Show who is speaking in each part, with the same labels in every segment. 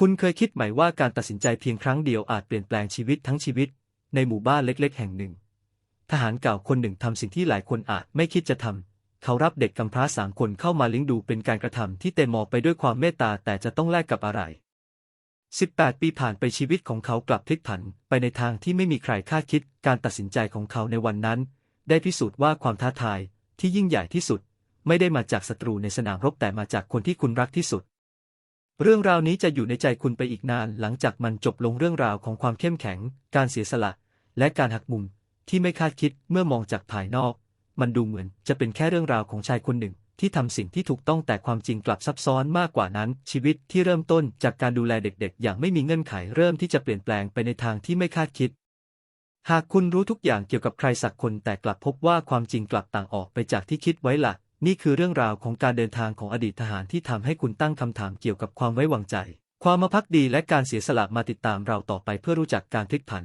Speaker 1: คุณเคยคิดไหมว่าการตัดสินใจเพียงครั้งเดียวอาจเปลี่ยนแปลงชีวิตทั้งชีวิต ในหมู่บ้านเล็ก ๆ แห่งหนึ่ง ทหารเก่าคนหนึ่งทำสิ่งที่หลายคนอาจไม่คิดจะทำ เขารับเด็กกำพร้าสามคนเข้ามาเลี้ยงดูเป็นการกระทำที่เต็มอไปด้วยความเมตตาแต่จะต้องแลกกับอะไร 18 ปีผ่านไปชีวิตของเขากลับพลิกผันไปในทางที่ไม่มีใครคาดคิด การตัดสินใจของเขาในวันนั้น ได้พิสูจน์ว่าความท้าทายที่ยิ่งใหญ่ที่สุด ไม่ได้มาจากศัตรูในสนามรบแต่มาจากคนที่คุณรักที่สุด เรื่องราวนี้จะอยู่ในใจคุณไปอีกนาน หลังจากมันจบลงเรื่องราวของความเข้มแข็ง การเสียสละ และการหักมุม ที่ไม่คาดคิดเมื่อมองจากภายนอก มันดูเหมือนจะเป็นแค่เรื่องราวของชายคนหนึ่ง ที่ทำสิ่งที่ถูกต้องแต่ความจริงกลับซับซ้อนมากกว่านั้น ชีวิตที่เริ่มต้นจากการดูแลเด็กๆ อย่างไม่มีเงื่อนไขเริ่มที่จะเปลี่ยนแปลงไปในทางที่ไม่คาดคิด หากคุณรู้ทุกอย่างเกี่ยวกับใครสักคนแต่กลับพบว่าความจริงกลับต่างออกไปจากที่คิดไว้ละ่ะ นี่คือเรื่องราวของการเดินทางของอดีตทหารที่ทำให้คุณตั้งคำถามเกี่ยวกับความไว้วางใจ ความมาพักดีและการเสียสละมาติดตามเราต่อไปเพื่อรู้จักการพลิกผัน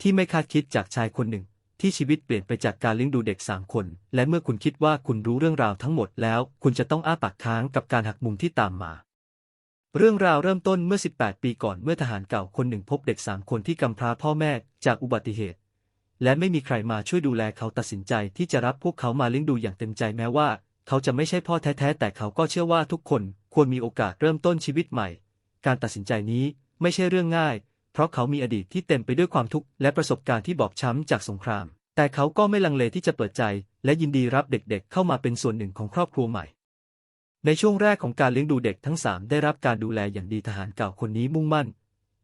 Speaker 1: ที่ไม่คาดคิดจากชายคนหนึ่ง ที่ชีวิตเปลี่ยนไปจากการเลี้ยงดูเด็กสามคน และเมื่อคุณคิดว่าคุณรู้เรื่องราวทั้งหมดแล้ว คุณจะต้องอ้าปากค้างกับการหักมุมที่ตามมา เรื่องราวเริ่มต้นเมื่อ 18 ปีก่อนเมื่อทหารเก่าคนหนึ่งพบเด็กสามคนที่กำพร้าพ่อแม่จากอุบัติเหตุ และไม่มีใครมาช่วยดูแลเขาตัดสินใจที่จะรับพวกเขามาเลี้ยงดูอย่างเต็มใจแม้ว่า เขาจะไม่ใช่พ่อแท้ๆแต่เขาก็เชื่อว่าทุกคนควรมีโอกาสเริ่มต้นชีวิตใหม่ การตัดสินใจนี้ไม่ใช่เรื่องง่าย เพราะเขามีอดีตที่เต็มไปด้วยความทุกข์และประสบการณ์ที่บอบช้ำจากสงคราม แต่เขาก็ไม่ลังเลที่จะเปิดใจ และยินดีรับเด็กๆ เข้ามาเป็นส่วนหนึ่งของครอบครัวใหม่ ในช่วงแรกของการเลี้ยงดูเด็กทั้งสามได้รับการดูแลอย่างดีทหารเก่าคนนี้มุ่งมั่น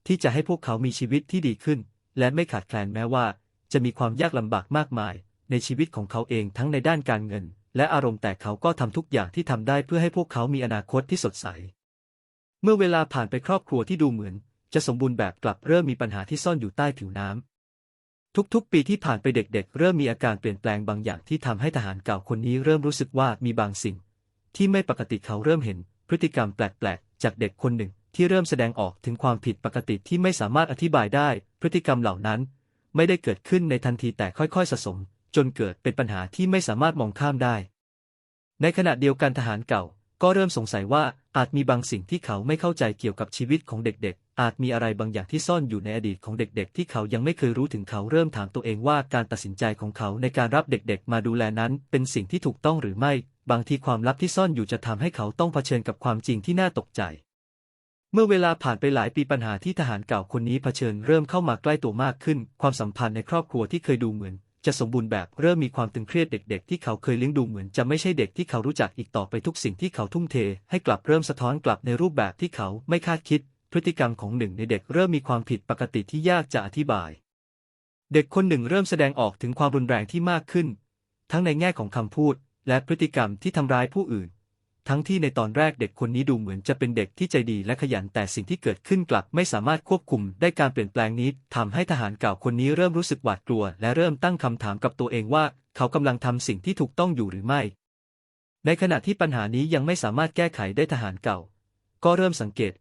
Speaker 1: ที่จะให้พวกเขามีชีวิตที่ดีขึ้น และไม่ขาดแคลนแม้ว่า จะมีความยากลำบากมากมาย ในชีวิตของเขาเองทั้งในด้านการเงิน และอารมณ์แต่เขาก็ทำทุกอย่างที่ทำได้เพื่อให้พวกเขามีอนาคตที่สดใส เมื่อเวลาผ่านไปครอบครัวที่ดูเหมือน จะสมบูรณ์แบบกลับเริ่มมีปัญหาที่ซ่อนอยู่ใต้ผิวน้ำทุกๆ ปีที่ผ่านไปเด็กๆ เริ่มมีอาการเปลี่ยนแปลงบางอย่างที่ทำให้ทหารเก่าคนนี้เริ่มรู้สึกว่ามีบางสิ่ง ที่ไม่ปกติเขาเริ่มเห็น พฤติกรรมแปลกๆ จากเด็กคนหนึ่งที่เริ่มแสดงออกถึงความผิดปกติที่ไม่สามารถอธิบายได้ พฤติกรรมเหล่านั้น ไม่ได้เกิดขึ้นในทันทีแต่ค่อยๆ สะสม จนเกิดเป็นปัญหาที่ไม่สามารถมองข้ามได้ ในขณะเดียวกันทหารเก่า ก็เริ่มสงสัยว่าอาจมีบางสิ่งที่เขาไม่เข้าใจเกี่ยวกับชีวิตของเด็กๆ อาจมีอะไรบางอย่างที่ซ่อนอยู่ในอดีตของเด็กๆ ที่เขายังไม่เคยรู้ถึงเขาเริ่มถามตัวเองว่าการตัดสินใจของเขาในการรับเด็กๆ มาดูแลนั้น เป็นสิ่งที่ถูกต้องหรือไม่ บางทีความลับที่ซ่อนอยู่จะทำให้เขาต้องเผชิญกับความจริงที่น่าตกใจ เมื่อเวลาผ่านไปหลายปีปัญหาที่ทหารเก่าคนนี้เผชิญเริ่มเข้ามาใกล้ตัวมากขึ้น ความสัมพันธ์ในครอบครัวที่เคยดูเหมือน จะสมบูรณ์แบบเริ่มมีความตึงเครียดเด็กๆ ที่เขาเคยเลี้ยงดูเหมือนจะไม่ใช่เด็กที่เขารู้จักอีกต่อไปทุกสิ่งที่เขาทุ่มเท ให้กลับเริ่มสะท้อนกลับในรูปแบบที่เขาไม่คาดคิด พฤติกรรมของหนึ่งในเด็กเริ่มมีความผิดปกติที่ยากจะอธิบาย เด็กคนหนึ่งเริ่มแสดงออกถึงความรุนแรงที่มากขึ้น ทั้งในแง่ของคำพูด และพฤติกรรมที่ทำร้ายผู้อื่น ทั้งที่ในตอนแรกเด็กคนนี้ดูเหมือนจะเป็นเด็กที่ใจดีและขยันแต่สิ่งที่เกิดขึ้นกลับไม่สามารถควบคุมได้การเปลี่ยนแปลงนี้ทำให้ทหารเก่าคนนี้เริ่มรู้สึกหวาดกลัว และเริ่มตั้งคำถามกับตัวเองว่า เขากำลังทำสิ่งที่ถูกต้องอยู่หรือไม่ ในขณะที่ปัญหานี้ยังไม่สามารถแก้ไขได้ทหารเก่า ก็เริ่มสังเกต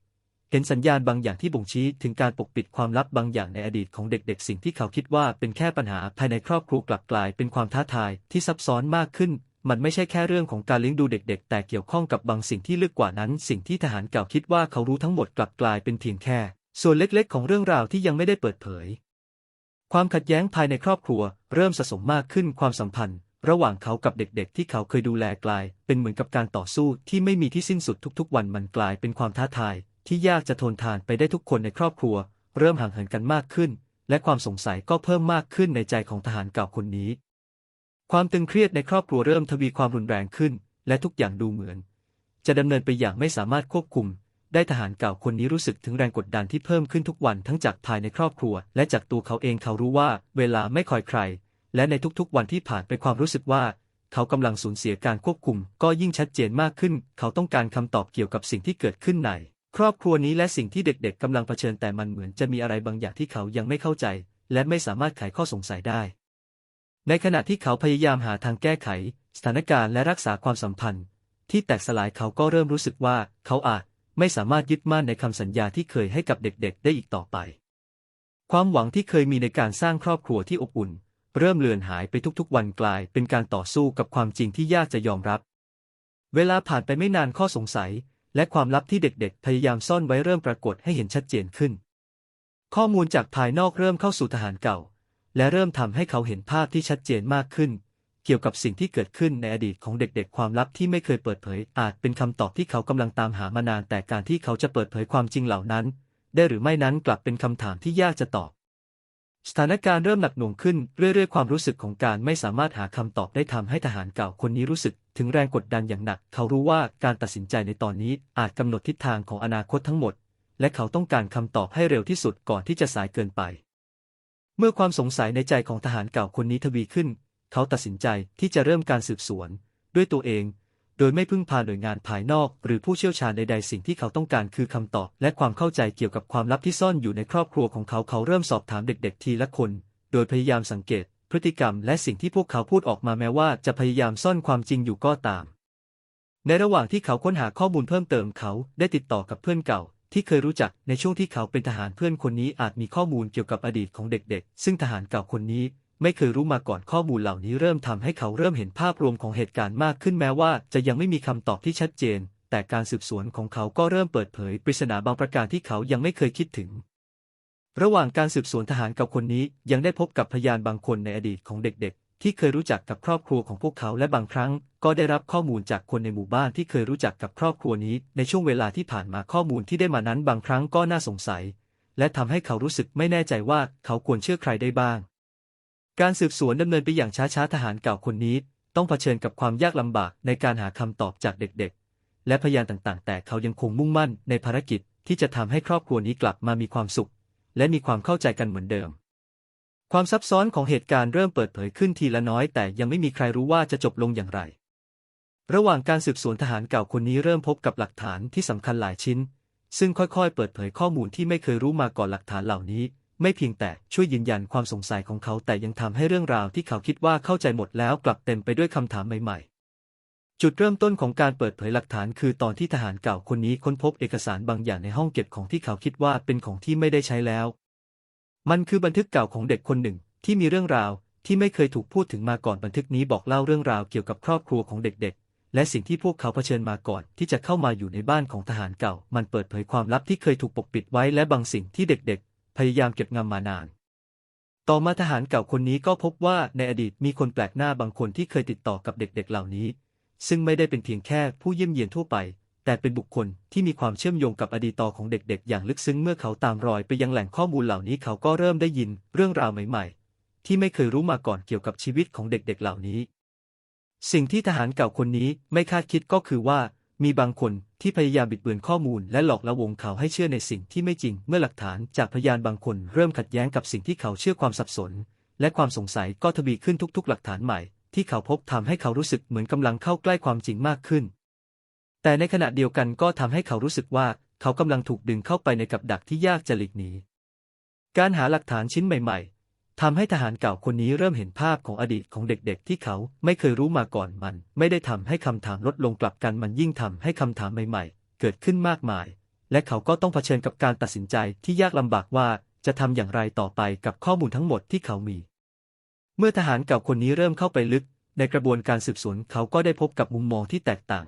Speaker 1: เห็นสัญญาณบางอย่างที่บ่งชี้ถึงการปกปิดความลับบางอย่างในอดีตของเด็กๆ สิ่งที่เขาคิดว่าเป็นแค่ปัญหาภายในครอบครัวกลับกลายเป็นความท้าทายที่ซับซ้อนมากขึ้น มันไม่ใช่แค่เรื่องของการเลี้ยงดูเด็กๆ แต่เกี่ยวข้องกับบางสิ่งที่ลึกกว่านั้น สิ่งที่ทหารเก่าคิดว่าเขารู้ทั้งหมดกลับกลายเป็นเพียงแค่ ส่วนเล็กๆ ของเรื่องราวที่ยังไม่ได้เปิดเผย ความขัดแย้งภายในครอบครัว เริ่มสะสมมากขึ้นความสัมพันธ์ ระหว่างเขากับเด็กๆ ที่เขาเคยดูแลกลาย เป็นเหมือนกับการต่อสู้ที่ไม่มีที่สิ้นสุดทุกๆ วันมันกลายเป็นความท้าทาย ที่ยากจะทนทานไปได้ทุกคนในครอบครัว เริ่มห่างเหินกันมากขึ้น และความสงสัยก็เพิ่มมากขึ้นในใจของทหารเก่าคนนี้ ความตึงเครียดในครอบครัวเริ่มทวีความรุนแรงขึ้น และทุกอย่างดูเหมือน จะดำเนินไปอย่างไม่สามารถควบคุม ได้ทหารเก่าคนนี้รู้สึกถึงแรงกดดันที่เพิ่มขึ้นทุกวันทั้งจากภายในครอบครัว และจากตัวเขาเองเขารู้ว่า เวลาไม่คอยใคร และในทุกๆ วันที่ผ่านไปความรู้สึกว่า เขากำลังสูญเสียการควบคุม ก็ยิ่งชัดเจนมากขึ้น เขาต้องการคำตอบเกี่ยวกับสิ่งที่เกิดขึ้นใน ครอบครัวนี้และสิ่งที่เด็กๆกำลังเผชิญแต่มันเหมือนจะมีอะไรบางอย่างที่เขายังไม่เข้าใจ และไม่สามารถไขข้อสงสัยได้ ในขณะที่เขาพยายามหาทางแก้ไข สถานการณ์และรักษาความสัมพันธ์ ที่แตกสลายเขาก็เริ่มรู้สึกว่าเขาอาจไม่สามารถยึดมั่นในคำสัญญาที่เคยให้กับเด็กๆ ได้อีกต่อไป ความหวังที่เคยมีในการสร้างครอบครัวที่อบอุ่น เริ่มเลือนหายไปทุกๆ วันกลายเป็นการต่อสู้กับความจริงที่ยากจะยอมรับ เวลาผ่านไปไม่นานข้อสงสัย และความลับที่เด็กๆ พยายามซ่อนไว้เริ่มปรากฏให้เห็นชัดเจนขึ้น ข้อมูลจากภายนอกเริ่มเข้าสู่ทหารเก่า และเริ่มทำให้เขาเห็นภาพที่ชัดเจนมากขึ้น เกี่ยวกับสิ่งที่เกิดขึ้นในอดีตของเด็กๆ ความลับที่ไม่เคยเปิดเผย อาจเป็นคำตอบที่เขากำลังตามหามานาน แต่การที่เขาจะเปิดเผยความจริงเหล่านั้น ได้หรือไม่นั้นกลับเป็นคำถามที่ยากจะตอบ สถานการณ์เริ่มหนักหน่วงขึ้นเรื่อยๆ ความรู้สึกของการไม่สามารถหาคำตอบได้ทำให้ทหารเก่าคนนี้รู้สึกถึงแรงกดดันอย่างหนัก เขารู้ว่าการตัดสินใจในตอนนี้อาจกำหนดทิศทางของอนาคตทั้งหมด และเขาต้องการคำตอบให้เร็วที่สุดก่อนที่จะสายเกินไป เมื่อความสงสัยในใจของทหารเก่าคนนี้ทวีขึ้น เขาตัดสินใจที่จะเริ่มการสืบสวน ด้วยตัวเอง โดยไม่พึ่งพาหน่วยงานภายนอก หรือผู้เชี่ยวชาญใดๆสิ่งที่เขาต้องการคือคำตอบและความเข้าใจเกี่ยวกับความลับที่ซ่อนอยู่ในครอบครัวของเขาเขาเริ่มสอบถามเด็กๆทีละคน โดยพยายามสังเกต พฤติกรรม และสิ่งที่พวกเขาพูดออกมาแม้ว่าจะพยายามซ่อนความจริงอยู่ก็ตาม ในระหว่างที่เขาค้นหาข้อมูลเพิ่มเติมเขาได้ติดต่อกับเพื่อนเก่า ที่เคยรู้จักในช่วงที่เขาเป็นทหารเพื่อนคนนี้อาจมีข้อมูลเกี่ยวกับอดีตของเด็กๆ ซึ่งทหารเก่าคนนี้ไม่เคยรู้มาก่อนข้อมูลเหล่านี้เริ่มทำให้เขาเริ่มเห็นภาพรวมของเหตุการณ์มากขึ้นแม้ว่าจะยังไม่มีคำตอบที่ชัดเจน แต่การสืบสวนของเขาก็เริ่มเปิดเผยปริศนาบางประการที่เขายังไม่เคยคิดถึง ระหว่างการสืบสวนทหารเก่าคนนี้ยังได้พบกับพยานบางคนในอดีตของเด็กๆ ที่เคยรู้จักกับครอบครัวของพวกเขาและบางครั้ง ก็ได้รับข้อมูลจากคนในหมู่บ้านที่เคยรู้จักกับครอบครัวนี้ ในช่วงเวลาที่ผ่านมาข้อมูลที่ได้มานั้นบางครั้งก็น่าสงสัย และทำให้เขารู้สึกไม่แน่ใจว่าเขาควรเชื่อใครได้บ้าง การสืบสวนดำเนินไปอย่างช้าๆทหารเก่าคนนี้ ต้องเผชิญกับความยากลำบากในการหาคำตอบจากเด็กๆ และพยานต่างๆ แต่เขายังคงมุ่งมั่นในภารกิจที่จะทำให้ครอบครัวนี้กลับมามีความสุข และมีความเข้าใจกันเหมือนเดิม ความซับซ้อนของเหตุการณ์เริ่มเปิดเผยขึ้นทีละน้อยแต่ยังไม่มีใครรู้ว่าจะจบลงอย่างไร ระหว่างการสืบสวนทหารเก่าคนนี้เริ่มพบกับหลักฐานที่สำคัญหลายชิ้น ซึ่งค่อยๆ เปิดเผยข้อมูลที่ไม่เคยรู้มาก่อนหลักฐานเหล่านี้ ไม่เพียงแต่ช่วยยืนยันความสงสัยของเขาแต่ยังทำให้เรื่องราวที่เขาคิดว่าเข้าใจหมดแล้วกลับเต็มไปด้วยคำถามใหม่ๆจุดเริ่มต้นของการเปิดเผยหลักฐานคือตอนที่ทหารเก่าคนนี้ค้นพบเอกสารบางอย่างในห้องเก็บของที่เขาคิดว่าเป็นของที่ไม่ได้ใช้แล้ว มันคือบันทึกเก่าของเด็กคนหนึ่งที่มีเรื่องราวที่ไม่เคยถูกพูดถึงมาก่อนบันทึกนี้บอกเล่าเรื่องราวเกี่ยวกับครอบครัวของเด็กๆ และสิ่งที่พวกเขาเผชิญมาก่อนที่จะเข้ามาอยู่ในบ้านของทหารเก่า มันเปิดเผยความลับที่เคยถูกปกปิดไว้และบางสิ่งที่เด็กๆ พยายามเก็บงำมานาน ต่อมาทหารเก่าคนนี้ก็พบว่าในอดีตมีคนแปลกหน้าบางคนที่เคยติดต่อกับเด็กๆ เหล่านี้ ซึ่งไม่ได้เป็นเพียงแค่ผู้เยี่ยมเยียนทั่วไป แต่เป็นบุคคลที่มีความเชื่อมโยงกับอดีตต่อของเด็กๆ อย่างลึกซึ้งเมื่อเขาตามรอยไปยังแหล่งข้อมูลเหล่านี้เขาก็เริ่มได้ยินเรื่องราวใหม่ๆ ที่ไม่เคยรู้มาก่อนเกี่ยวกับชีวิตของเด็กๆ เหล่านี้ สิ่งที่ทหารเก่าคนนี้ไม่คาดคิดก็คือว่า มีบางคนที่พยายามบิดเบือนข้อมูล และหลอกละวงเขาให้เชื่อในสิ่งที่ไม่จริง เมื่อหลักฐานจากพยานบางคนเริ่มขัดแย้งกับสิ่งที่เขาเชื่อความสับสน และความสงสัยก็ทวีขึ้นทุกๆ หลักฐานใหม่ ที่เขาพบทำให้เขารู้สึกเหมือนกำลังเข้าใกล้ความจริงมากขึ้น แต่ในขณะเดียวกันก็ทำให้เขารู้สึกว่าเขากำลังถูกดึงเข้าไปในกับดักที่ยากจะหลีกหนี การหาหลักฐานชิ้นใหม่ๆทำให้ทหารเก่าคนนี้เริ่มเห็นภาพของอดีตของเด็กๆ ที่เขาไม่เคยรู้มาก่อนมัน ไม่ได้ทำให้คำถามลดลงกลับกันมันยิ่งทำให้คำถามใหม่ๆ เกิดขึ้นมากมาย และเขาก็ต้องเผชิญกับการตัดสินใจที่ยากลำบากว่าจะทำอย่างไรต่อไปกับข้อมูลทั้งหมดที่เขามี เมื่อทหารเก่าคนนี้เริ่มเข้าไปลึก ในกระบวนการสืบสวนเขาก็ได้พบกับมุมมองที่แตกต่าง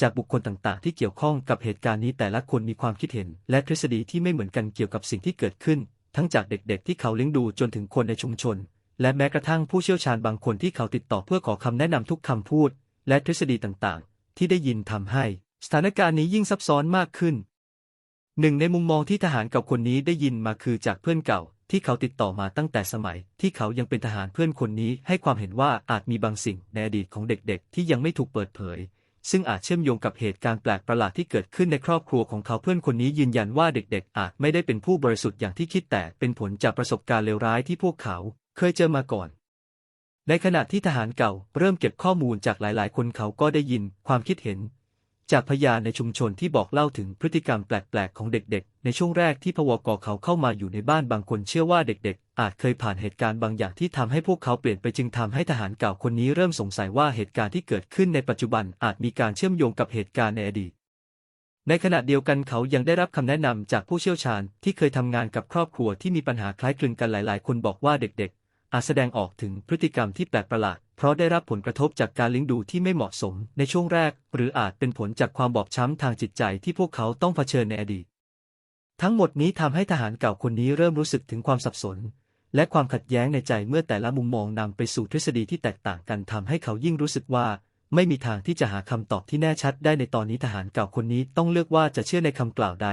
Speaker 1: จากบุคคลต่างๆ ที่เกี่ยวข้องกับเหตุการณ์นี้แต่ละคนมีความคิดเห็น และทฤษฎีที่ไม่เหมือนกันเกี่ยวกับสิ่งที่เกิดขึ้น ทั้งจากเด็กๆ ที่เขาเลี้ยงดูจนถึงคนในชุมชน และแม้กระทั่งผู้เชี่ยวชาญบางคนที่เขาติดต่อเพื่อขอคำแนะนำทุกคำพูด และทฤษฎีต่างๆ ที่ได้ยินทำให้ สถานการณ์นี้ยิ่งซับซ้อนมากขึ้นหนึ่งในมุมมองที่ทหารเก่าคนนี้ได้ยินมาคือจากเพื่อนเก่าที่เขาติดต่อมาตั้งแต่สมัย ที่เขายังเป็นทหารเพื่อนคนนี้ให้ความเห็นว่าอาจมีบางสิ่งในอดีตของเด็กๆ ที่ยังไม่ถูกเปิดเผย ซึ่งอาจเชื่อมโยงกับเหตุการณ์แปลกประหลาดที่เกิดขึ้นในครอบครัวของเขาเพื่อนคนนี้ยืนยันว่าเด็กๆ อาจไม่ได้เป็นผู้บริสุทธิ์อย่างที่คิดแต่เป็นผลจากประสบการณ์เลวร้ายที่พวกเขาเคยเจอมาก่อน ในขณะที่ทหารเก่าเริ่มเก็บข้อมูลจากหลายๆ คนเขาก็ได้ยินความคิดเห็น จากพยานในชุมชนที่บอกเล่าถึงพฤติกรรมแปลก ๆ ของเด็ก ๆ ในช่วงแรกที่พวกเขาเข้ามาอยู่ในบ้านบางคนเชื่อว่าเด็ก ๆ อาจเคยผ่านเหตุการณ์บางอย่างที่ทำให้พวกเขาเปลี่ยนไปจึงทำให้ทหารเก่าคนนี้เริ่มสงสัยว่าเหตุการณ์ที่เกิดขึ้นในปัจจุบันอาจมีการเชื่อมโยงกับเหตุการณ์ในอดีต ในขณะเดียวกันเขายังได้รับคำแนะนำจากผู้เชี่ยวชาญที่เคยทำงานกับครอบครัวที่มีปัญหาคล้ายคลึงกันหลาย ๆ คนบอกว่าเด็ก ๆ อาจแสดงออกถึงพฤติกรรมที่แปลกประหลาด เพราะได้รับผลกระทบจากการเลี้ยงดูที่ไม่เหมาะสมในช่วงแรก หรืออาจเป็นผลจากความบอบช้ำทางจิตใจที่พวกเขาต้องเผชิญในอดีต ทั้งหมดนี้ทำให้ทหารเก่าคนนี้เริ่มรู้สึกถึงความสับสน และความขัดแย้งในใจเมื่อแต่ละมุมมองนำไปสู่ทฤษฎีที่แตกต่างกันทำให้เขายิ่งรู้สึกว่าไม่มีทางที่จะหาคำตอบที่แน่ชัดได้ในตอนนี้ทหารเก่าคนนี้ต้องเลือกว่าจะเชื่อในคำกล่าวใด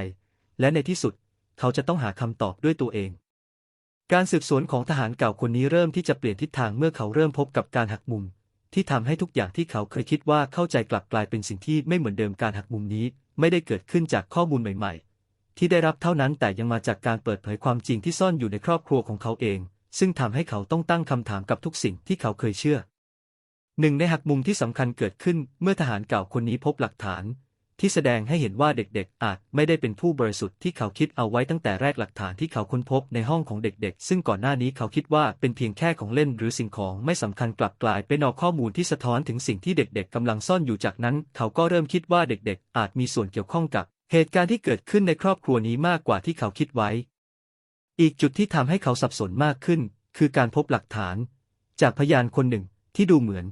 Speaker 1: และในที่สุด เขาจะต้องหาคำตอบด้วยตัวเอง การสืบสวนของทหารเก่าคนนี้เริ่มที่จะเปลี่ยนทิศทางเมื่อเขาเริ่มพบกับการหักมุม ที่ทำให้ทุกอย่างที่เขาเคยคิดว่าเข้าใจกลับกลายเป็นสิ่งที่ไม่เหมือนเดิมการหักมุมนี้ ไม่ได้เกิดขึ้นจากข้อมูลใหม่ ๆ ที่ได้รับเท่านั้นแต่ยังมาจากการเปิดเผยความจริงที่ซ่อนอยู่ในครอบครัวของเขาเอง ซึ่งทำให้เขาต้องตั้งคำถามกับทุกสิ่งที่เขาเคยเชื่อหนึ่งในหักมุมที่สำคัญเกิดขึ้นเมื่อทหารเก่าคนนี้พบหลักฐาน ที่แสดงให้เห็นว่าเด็กๆ อาจไม่ได้เป็นผู้บริสุทธิ์ที่เขาคิดเอาไว้ตั้งแต่แรกหลักฐานที่เขาค้นพบในห้องของเด็กๆ ซึ่งก่อนหน้านี้เขาคิดว่าเป็นเพียงแค่ของเล่นหรือสิ่งของไม่สำคัญกลับกลายเป็นเอาข้อมูลที่สะท้อนถึงสิ่งที่เด็กๆกำลังซ่อนอยู่จากนั้น เขาก็เริ่มคิดว่าเด็กๆ อาจมีส่วนเกี่ยวข้องกับ เหตุการณ์ที่เกิดขึ้นในครอบครัวนี้มากกว่าที่เขาคิดไว้ อีกจุดที่ทำให้เขาสับสนมากขึ้น คือการพบหลักฐาน จากพยานคนหนึ่งที่ดูเหมือน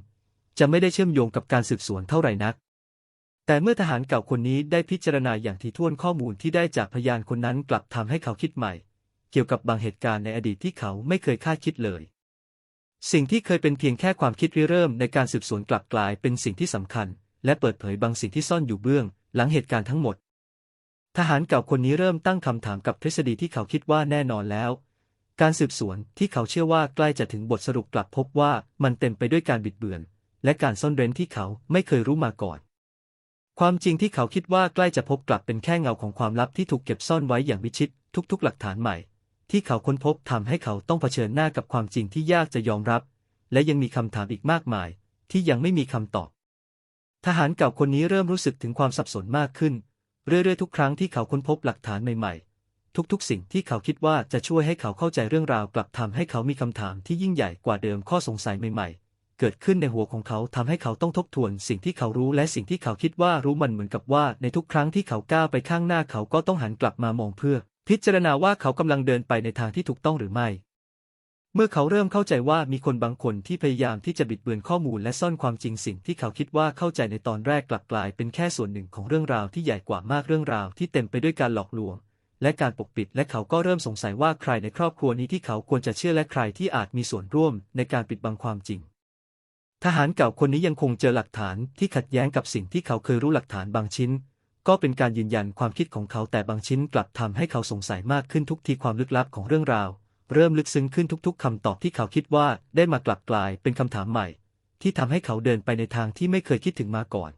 Speaker 1: จะไม่ได้เชื่อมโยงกับการสืบสวนเท่าไหร่นัก แต่เมื่อทหารเก่าคนนี้ได้พิจารณาอย่างถี่ถ้วนข้อมูลที่ได้จากพยานคนนั้นกลับทำให้เขาคิดใหม่ เกี่ยวกับบางเหตุการณ์ในอดีตที่เขาไม่เคยคาดคิดเลย สิ่งที่เคยเป็นเพียงแค่ความคิดริเริ่มในการสืบสวนกลับกลายเป็นสิ่งที่สำคัญ และเปิดเผยบางสิ่งที่ซ่อนอยู่เบื้อง หลังเหตุการณ์ทั้งหมด ทหารเก่าคนนี้เริ่มตั้งคำถามกับทฤษฎีที่เขาคิดว่าแน่นอนแล้ว การสืบสวนที่เขาเชื่อว่าใกล้จะถึงบทสรุปกลับพบว่ามันเต็มไปด้วยการบิดเบือน และการซ่อนเร้นที่เขาไม่เคยรู้มาก่อน ความจริงที่เขาคิดว่าใกล้จะพบกลับเป็นแค่เงาของความลับที่ถูกเก็บซ่อนไว้อย่างมิชิดทุกๆ หลักฐานใหม่ ที่เขาค้นพบทำให้เขาต้องเผชิญหน้ากับความจริงที่ยากจะยอมรับ และยังมีคำถามอีกมากมาย ที่ยังไม่มีคำตอบ ทหารเก่าคนนี้เริ่มรู้สึกถึงความสับสนมากขึ้น เรื่อยๆทุกครั้งที่เขาค้นพบหลักฐานใหม่ๆ ทุกๆ สิ่งที่เขาคิดว่าจะช่วยให้เขาเข้าใจเรื่องราวกลับทำให้เขามีคำถามที่ยิ่งใหญ่กว่าเดิมข้อสงสัยใหม่ๆ เกิดขึ้นในหัวของเขาทำให้เขาต้องทบทวนสิ่งที่เขารู้และสิ่งที่เขาคิดว่ารู้มันเหมือนกับว่า ในทุกครั้งที่เขาก้าวไปข้างหน้าเขาก็ต้องหันกลับมามองเพื่อ พิจารณาว่าเขากำลังเดินไปในทางที่ถูกต้องหรือไม่ เมื่อเขาเริ่มเข้าใจว่ามีคนบางคนที่พยายามที่จะบิดเบือนข้อมูลและซ่อนความจริงสิ่งที่เขาคิดว่าเข้าใจในตอนแรกกลับกลายเป็นแค่ส่วนหนึ่งของเรื่องราวที่ใหญ่กว่ามากเรื่องราวที่เต็มไปด้วยการหลอกลวงและการปกปิดและเขาก็เริ่มสงสัยว่าใครในครอบครัวนี้ที่เขาควรจะเชื่อและใครที่อาจมีส่วนร่วมในการปิดบังความจริง ทหารเก่าคนนี้ยังคงเจอหลักฐานที่ขัดแย้งกับสิ่งที่เขาเคยรู้หลักฐานบางชิ้น ก็เป็นการยืนยันความคิดของเขาแต่บางชิ้นกลับทำให้เขาสงสัยมากขึ้นทุกทีความลึกลับของเรื่องราว เริ่มลึกซึ้งขึ้นทุก ๆคำตอบที่เขาคิดว่าได้มากลับกลายเป็นคำถามใหม่ ที่ทำให้เขาเดินไปในทางที่ไม่เคยคิดถึงมาก่อน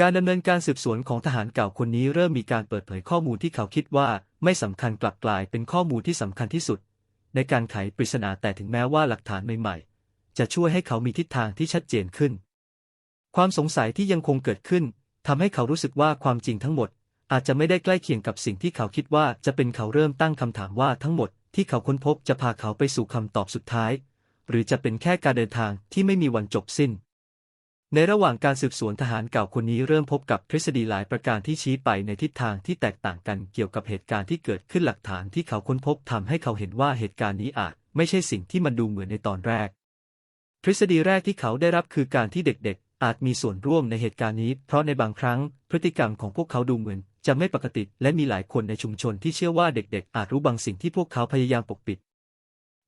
Speaker 1: การดำเนินการสืบสวนของทหารเก่าคนนี้เริ่มมีการเปิดเผยข้อมูลที่เขาคิดว่าไม่สำคัญกลับกลายเป็นข้อมูลที่สำคัญที่สุด ในการไขปริศนาแต่ถึงแม้ว่าหลักฐานใหม่ๆ จะช่วยให้เขามีทิศทางที่ชัดเจนขึ้น ความสงสัยที่ยังคงเกิดขึ้นทำให้เขารู้สึกว่าความจริงทั้งหมด อาจจะไม่ได้ใกล้เคียงกับสิ่งที่เขาคิดว่าจะเป็นเขาเริ่มตั้งคำถามว่าทั้งหมดที่เขาค้นพบจะพาเขาไปสู่คำตอบสุดท้าย หรือจะเป็นแค่การเดินทางที่ไม่มีวันจบสิ้น ในระหว่างการสืบสวนทหารเก่าคนนี้เริ่มพบกับทฤษฎีหลายประการที่ชี้ไปในทิศทางที่แตกต่างกันเกี่ยวกับเหตุการณ์ที่เกิดขึ้นหลักฐานที่เขาค้นพบทำให้เขาเห็นว่าเหตุการณ์นี้อาจไม่ใช่สิ่งที่มันดูเหมือนในตอนแรก ทฤษฎีแรกที่เขาได้รับคือการที่เด็กๆ อาจมีส่วนร่วมในเหตุการณ์นี้ เพราะในบางครั้งพฤติกรรมของพวกเขาดูเหมือน จะไม่ปกติ และมีหลายคนในชุมชนที่เชื่อว่าเด็กๆ อาจรู้บางสิ่งที่พวกเขาพยายามปกปิด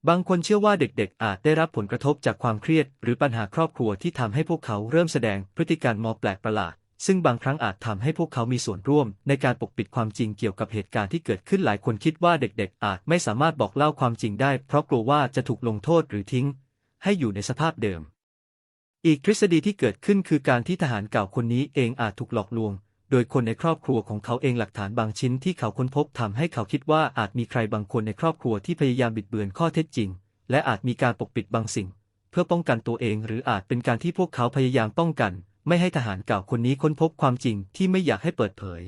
Speaker 1: บางคนเชื่อว่าเด็กๆ อาจได้รับผลกระทบจากความเครียด หรือปัญหาครอบครัวที่ทำให้พวกเขาเริ่มแสดงพฤติกรรมมอแปลกประหลาด ซึ่งบางครั้งอาจทำให้พวกเขามีส่วนร่วม ในการปกปิดความจริงเกี่ยวกับเหตุการณ์ที่เกิดขึ้นหลายคนคิดว่าเด็กๆ อาจไม่สามารถบอกเล่าความจริงได้ เพราะกลัวว่าจะถูกลงโทษหรือทิ้ง ให้อยู่ในสภาพเดิม อีกทฤษฎีที่เกิดขึ้นคือการที่ทหารเก่าคนนี้เองอาจถูกหลอกลวง โดยคนในครอบครัวของเขาเองหลักฐานบางชิ้นที่เขาค้นพบทำให้เขาคิดว่าอาจมีใครบางคนในครอบครัวที่พยายามบิดเบือนข้อเท็จจริง และอาจมีการปกปิดบางสิ่ง เพื่อป้องกันตัวเองหรืออาจเป็นการที่พวกเขาพยายามป้องกัน ไม่ให้ทหารเก่าคนนี้ค้นพบความจริงที่ไม่อยากให้เปิดเผย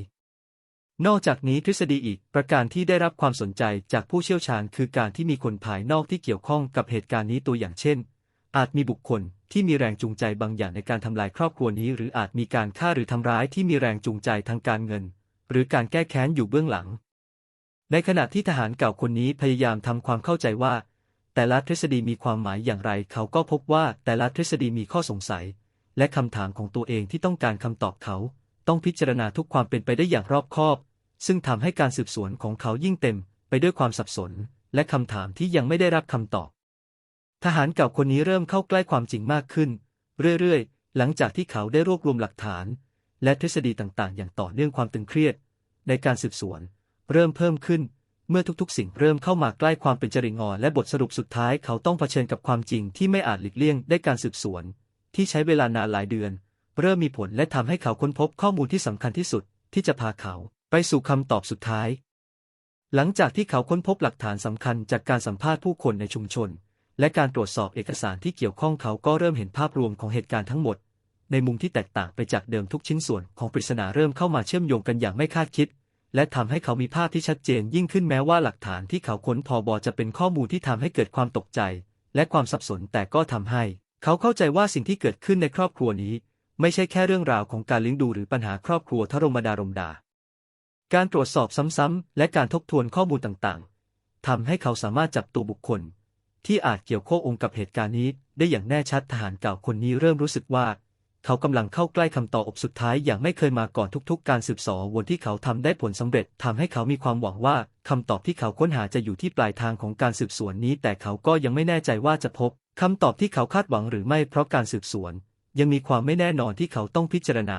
Speaker 1: นอกจากนี้ทฤษฎีอีก ประการที่ได้รับความสนใจจากผู้เชี่ยวชาญคือการที่มีคนภายนอกที่เกี่ยวข้องกับเหตุการณ์นี้ตัวอย่างเช่น อาจมีบุคคลที่มีแรงจูงใจบางอย่างในการทำลายครอบครัวนี้ หรืออาจมีการฆ่าหรือทำร้ายที่มีแรงจูงใจทางการเงิน หรือการแก้แค้นอยู่เบื้องหลัง ในขณะที่ทหารเก่าคนนี้พยายามทำความเข้าใจว่า แต่ละทฤษฎีมีความหมายอย่างไร เขาก็พบว่าแต่ละทฤษฎีมีข้อสงสัย และคำถามของตัวเองที่ต้องการคำตอบเขา ต้องพิจารณาทุกความเป็นไปได้อย่างรอบคอบ ซึ่งทำให้การสืบสวนของเขายิ่งเต็มไปด้วยความสับสน และคำถามที่ยังไม่ได้รับคำตอบ ทหารเก่าคนนี้เริ่มเข้าใกล้ความจริงมากขึ้น เรื่อยๆ หลังจากที่เขาได้รวบรวมหลักฐาน และทฤษฎีต่างๆ อย่างต่อเนื่องความตึงเครียด ในการสืบสวน เริ่มเพิ่มขึ้น เมื่อทุกๆ สิ่งเริ่มเข้ามาใกล้ความเป็นจริงอ่อนและบทสรุปสุดท้ายเขาต้องเผชิญกับความจริงที่ไม่อาจหลีกเลี่ยงได้การสืบสวน ที่ใช้เวลานานหลายเดือน เริ่มมีผลและทำให้เขาค้นพบข้อมูลที่สำคัญที่สุดที่จะพาเขา ไปสู่คำตอบสุดท้าย หลังจากที่เขาค้นพบหลักฐานสำคัญจากการสัมภาษณ์ผู้คนในชุมชน และการตรวจสอบเอกสารที่เกี่ยวข้องเขาก็เริ่มเห็นภาพรวมของเหตุการณ์ทั้งหมด ในมุมที่แตกต่างไปจากเดิมทุกชิ้นส่วนของปริศนาเริ่มเข้ามาเชื่อมโยงกันอย่างไม่คาดคิด และทำให้เขามีภาพที่ชัดเจนยิ่งขึ้นแม้ว่าหลักฐานที่เขาค้นพอบอจะเป็นข้อมูลที่ทำให้เกิดความตกใจ และความสับสนแต่ก็ทำให้ เขาเข้าใจว่าสิ่งที่เกิดขึ้นในครอบครัวนี้ ไม่ใช่แค่เรื่องราวของการเลี้ยงดูหรือปัญหาครอบครัวทรมดารมดา การตรวจสอบซ้ำๆ และการทบทวนข้อมูลต่างๆ ทำให้เขาสามารถจับตัวบุคคล ที่อาจเกี่ยวข้องกับเหตุการณ์นี้ได้อย่างแน่ชัดทหารเก่าคนนี้เริ่มรู้สึกว่า เขากำลังเข้าใกล้คำตอบสุดท้ายอย่างไม่เคยมาก่อนทุกๆ การสืบสอวนที่เขาทำได้ผลสำเร็จทำให้เขามีความหวังว่าคำตอบที่เขาค้นหาจะอยู่ที่ปลายทางของการสืบสวนนี้ แต่เขาก็ยังไม่แน่ใจว่าจะพบคำตอบที่เขาคาดหวังหรือไม่เพราะการสืบสวน ยังมีความไม่แน่นอนที่เขาต้องพิจารณา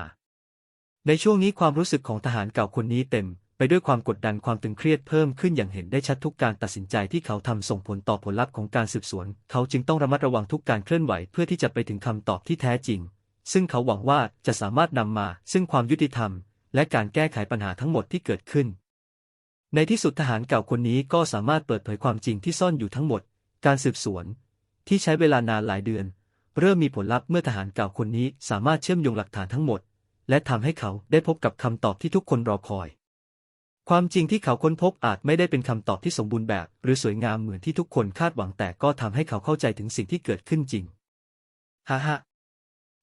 Speaker 1: ในช่วงนี้ความรู้สึกของทหารเก่าคนนี้เต็ม ไปด้วยความกดดันความตึงเครียดเพิ่มขึ้นอย่างเห็นได้ชัดทุกการตัดสินใจที่เขาทำส่งผลต่อผลลัพธ์ของการสืบสวน เขาจึงต้องระมัดระวังทุกการเคลื่อนไหวเพื่อที่จะไปถึงคำตอบที่แท้จริง ซึ่งเขาหวังว่าจะสามารถนำมา ซึ่งความยุติธรรม และการแก้ไขปัญหาทั้งหมดที่เกิดขึ้น ในที่สุดทหารเก่าคนนี้ก็สามารถเปิดเผยความจริงที่ซ่อนอยู่ทั้งหมด การสืบสวน ที่ใช้เวลานานหลายเดือน เริ่มมีผลลัพธ์เมื่อทหารเก่าคนนี้สามารถเชื่อมโยงหลักฐานทั้งหมด และทำให้เขาได้พบกับคำตอบที่ทุกคนรอคอย ความจริงที่เขาค้นพบอาจไม่ได้เป็นคำตอบที่สมบูรณ์แบบ หรือสวยงามเหมือนที่ทุกคนคาดหวังแต่ก็ทำให้เขาเข้าใจถึงสิ่งที่เกิดขึ้นจริงฮ่าฮ่า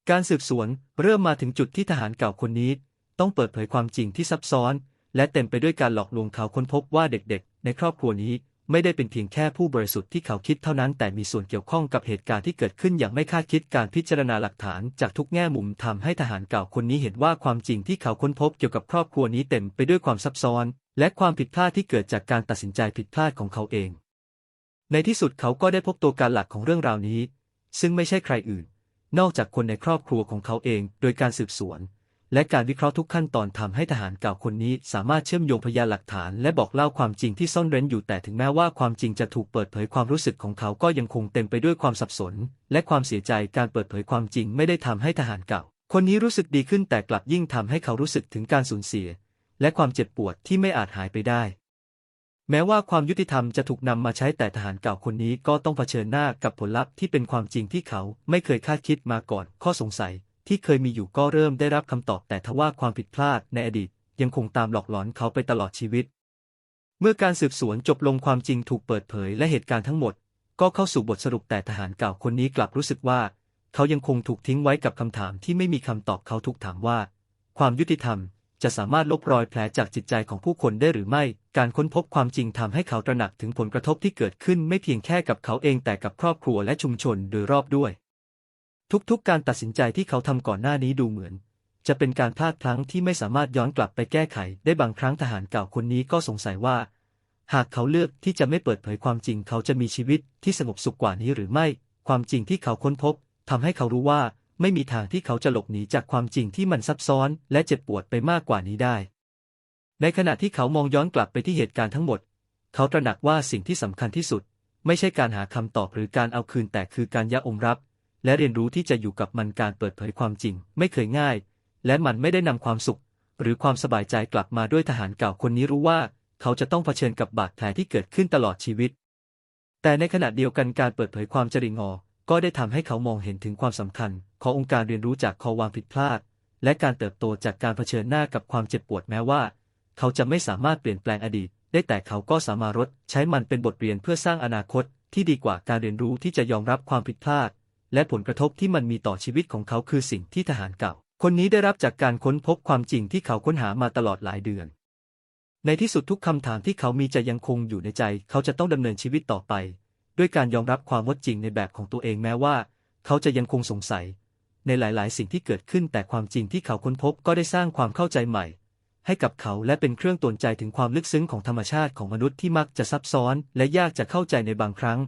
Speaker 1: การสืบสวนเริ่มมาถึงจุดที่ทหารเก่าคนนี้ ต้องเปิดเผยความจริงที่ซับซ้อน และเต็มไปด้วยการหลอกลวงเขาค้นพบว่าเด็กๆ ในครอบครัวนี้ ไม่ได้เป็นเพียงแค่ผู้บริสุทธิ์ที่เขาคิดเท่านั้นแต่มีส่วนเกี่ยวข้องกับเหตุการณ์ที่เกิดขึ้นอย่างไม่คาดคิดการพิจารณาหลักฐานจากทุกแง่มุมทำให้ทหารเก่าคนนี้เห็นว่าความจริงที่เขาค้นพบเกี่ยวกับครอบครัวนี้เต็มไปด้วยความซับซ้อน และความผิดพลาดที่เกิดจากการตัดสินใจผิดพลาดของเขาเอง ในที่สุดเขาก็ได้พบตัวการหลักของเรื่องราวนี้ ซึ่งไม่ใช่ใครอื่น นอกจากคนในครอบครัวของเขาเอง โดยการสืบสวน และการวิเคราะห์ทุกขั้นตอนทำให้ทหารเก่าคนนี้ สามารถเชื่อมโยงพยานหลักฐาน และบอกเล่าความจริงที่ซ่อนเร้นอยู่แต่ถึงแม้ว่าความจริงจะถูกเปิดเผยความรู้สึกของเขาก็ยังคงเต็มไปด้วยความสับสน และความเสียใจการเปิดเผยความจริงไม่ได้ทำให้ทหารเก่า คนนี้รู้สึกดีขึ้นแต่กลับยิ่งทำให้เขารู้สึกถึงการสูญเสีย และความเจ็บปวดที่ไม่อาจหายไปได้ แม้ว่าความยุติธรรมจะถูกนำมาใช้แต่ทหารเก่าคนนี้ก็ต้องเผชิญหน้ากับผลลัพธ์ที่เป็นความจริงที่เขาไม่เคยคาดคิดมาก่อนข้อสงสัย ที่เคยมีอยู่ก็เริ่มได้รับคำตอบแต่ทว่าความผิดพลาดในอดีตยังคงตามหลอกหลอนเขาไปตลอดชีวิต เมื่อการสืบสวนจบลงความจริงถูกเปิดเผยและเหตุการณ์ทั้งหมด ก็เข้าสู่บทสรุปแต่ทหารเก่าคนนี้กลับรู้สึกว่า เขายังคงถูกทิ้งไว้กับคำถามที่ไม่มีคำตอบเขาถูกถามว่า ความยุติธรรมจะสามารถลบรอยแผลจากจิตใจของผู้คนได้หรือไม่ การค้นพบความจริงทำให้เขาตระหนักถึงผลกระทบที่เกิดขึ้นไม่เพียงแค่กับเขาเองแต่กับครอบครัวและชุมชนโดยรอบด้วย ทุกๆ การตัดสินใจที่เขาทำก่อนหน้านี้ดูเหมือน จะเป็นการพลาดพลั้งที่ไม่สามารถย้อนกลับไปแก้ไข ได้บางครั้งทหารเก่าคนนี้ก็สงสัยว่า หากเขาเลือกที่จะไม่เปิดเผยความจริง เขาจะมีชีวิตที่สงบสุขกว่านี้หรือไม่ ความจริงที่เขาค้นพบทำให้เขารู้ว่าไม่มีทางที่เขาจะหลบหนีจากความจริงที่มันซับซ้อน และเจ็บปวดไปมากกว่านี้ได้ ในขณะที่เขามองย้อนกลับไปที่เหตุการณ์ทั้งหมด เขาตระหนักว่าสิ่งที่สำคัญที่สุด ไม่ใช่การหาคำตอบหรือการเอาคืนแต่คือการยะอมรับ และเรียนรู้ที่จะอยู่กับมันการเปิดเผยความจริง ไม่เคยง่าย และมันไม่ได้นำความสุข หรือความสบายใจกลับมาด้วยทหารเก่าคนนี้รู้ว่า เขาจะต้องเผชิญกับบาดแผลที่เกิดขึ้นตลอดชีวิต แต่ในขณะเดียวกันการเปิดเผยความจริงอก็ได้ทำให้เขามองเห็นถึงความสำคัญ ขององค์การเรียนรู้จากข้อวามผิดพลาด และการเติบโตจากการเผชิญหน้ากับความเจ็บปวดแม้ว่า เขาจะไม่สามารถเปลี่ยนแปลงอดีต ได้แต่เขาก็สามารถรดใช้มันเป็นบทเรียนเพื่อสร้างอนาคต ที่ดีกว่าการเรียนรู้ที่จะยอมรับความผิดพลาด และผลกระทบที่มันมีต่อชีวิตของเขาคือสิ่งที่ทหารเก่า คนนี้ได้รับจากการค้นพบความจริงที่เขาค้นหามาตลอดหลายเดือน ในที่สุดทุกคำถามที่เขามีจะยังคงอยู่ในใจ เขาจะต้องดำเนินชีวิตต่อไป ด้วยการยอมรับความว่าจริงในแบบของตัวเองแม้ว่า เขาจะยังคงสงสัย ในหลาย ๆ สิ่งที่เกิดขึ้นแต่ความจริงที่เขาค้นพบก็ได้สร้างความเข้าใจใหม่ ให้กับเขาและเป็นเครื่องตวจใจถึงความลึกซึ้งของธรรมชาติของมนุษย์ที่มักจะซับซ้อน และยากจะเข้าใจในบางครั้ง